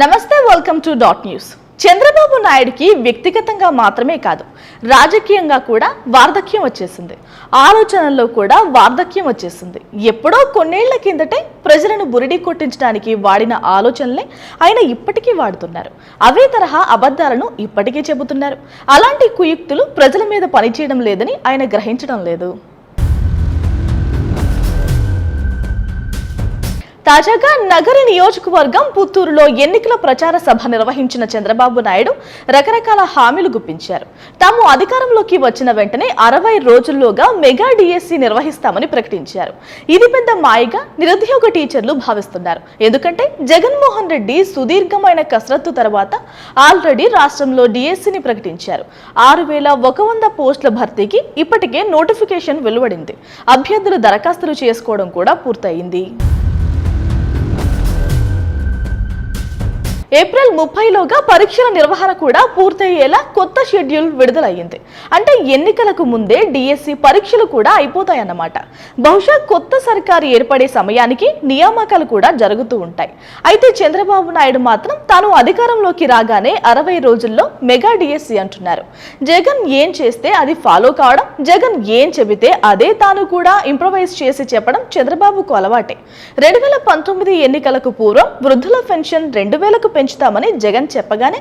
నమస్తే welcome to dot news Chandrababu నాయుడుకి వ్యక్తిగతంగా మాత్రమే కాదు రాజకీయంగా కూడా వార్ధక్యం వచ్చేసింది. ఆలోచనల్లో కూడా వార్ధక్యం వచ్చేసింది. ఎప్పుడో కొన్నేళ్ళ కిందటే ప్రజలను బురిడి కొట్టించడానికి వాడిన ఆలోచనలే ఆయన ఇప్పటికీ వాడుతున్నారు. అవే తరహా అబద్ధాలను ఇప్పటికీ చెబుతున్నారు. అలాంటి కుయుక్తులు ప్రజల మీద పనిచేయడం లేదని ఆయన గ్రహించడం లేదు. తాజాగా నగర నియోజకవర్గం పుత్తూరులో ఎన్నికల ప్రచార సభ నిర్వహించిన చంద్రబాబు నాయుడు రకరకాల హామీలు గుప్పించారు. తాము అధికారంలోకి వచ్చిన వెంటనే అరవై రోజుల్లోగా మెగా డిఎస్సి నిర్వహిస్తామని ప్రకటించారు. ఇది పెద్ద మాయగా నిరుద్యోగ టీచర్లు భావిస్తున్నారు. ఎందుకంటే జగన్మోహన్ రెడ్డి సుదీర్ఘమైన కసరత్తు తర్వాత ఆల్రెడీ రాష్ట్రంలో డిఎస్సిని ప్రకటించారు. ఆరు వేల ఒక వంద పోస్టుల భర్తీకి ఇప్పటికే నోటిఫికేషన్ వెలువడింది. అభ్యర్థులు దరఖాస్తులు చేసుకోవడం కూడా పూర్తయింది. ఏప్రిల్ ముప్పైలోగా పరీక్షల నిర్వహణ కూడా పూర్తయ్యేలా కొత్త షెడ్యూల్ విడుదలయ్యింది. అంటే ఎన్నికలకు ముందే డిఎస్సి పరీక్షలు కూడా అయిపోతాయన్నమాట. బహుశా కొత్త సర్కారు ఏర్పడే సమయానికి నియామకాలు కూడా జరుగుతూ ఉంటాయి. అయితే చంద్రబాబు నాయుడు మాత్రం తాను అధికారంలోకి రాగానే అరవై రోజుల్లో మెగా డిఎస్సి అంటున్నారు. జగన్ ఏం చేస్తే అది ఫాలో కావడం జగన్ ఏం చెబితే అదే తాను కూడా ఇంప్రవైజ్ చేసి చెప్పడం చంద్రబాబుకు అలవాటే. రెండు వేల పంతొమ్మిది ఎన్నికలకు పూర్వం వృద్ధుల పెన్షన్ రెండు వేలకు పెంచుతామని జగన్ చెప్పగానే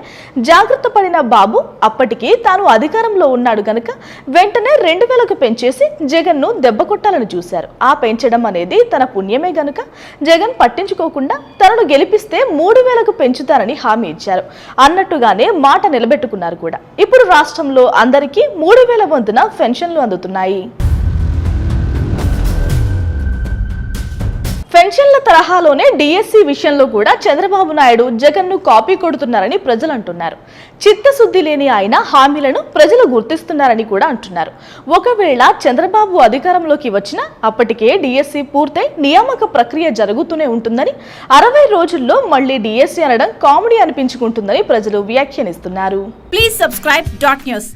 జాగ్రత్త పడిన బాబు అప్పటికి తాను అధికారంలో ఉన్నాడు గనక వెంటనే రెండు వేలకు పెంచేసి జగన్ను దెబ్బ కొట్టాలని చూశారు. ఆ పెంచడం అనేది తన పుణ్యమే గనుక జగన్ పట్టించుకోకుండా తనను గెలిపిస్తే మూడు వేలకు పెంచుతానని హామీ ఇచ్చారు. అన్నట్టుగానే మాట నిలబెట్టుకున్నారు కూడా. ఇప్పుడు రాష్ట్రంలో అందరికీ మూడు వేల వంతున పెన్షన్లు అందుతున్నాయి. పెన్షన్ల తరహాలోనే డిఎస్సి విషయంలో కూడా చంద్రబాబు నాయుడు జగన్ను కాపీ కొడుతున్నారని ప్రజలు అంటున్నారు. చిత్తశుద్ధి లేని ఆయన హామీలను ప్రజలు గుర్తిస్తున్నారని కూడా అంటున్నారు. ఒకవేళ చంద్రబాబు అధికారంలోకి వచ్చినా అప్పటికే డిఎస్సి పూర్తయి నియామక ప్రక్రియ జరుగుతూనే ఉంటుందని అరవై రోజుల్లో మళ్ళీ డిఎస్సి అనడం కామెడీ అనిపించుకుంటుందని ప్రజలు వ్యాఖ్యానిస్తున్నారు. Please subscribe dot news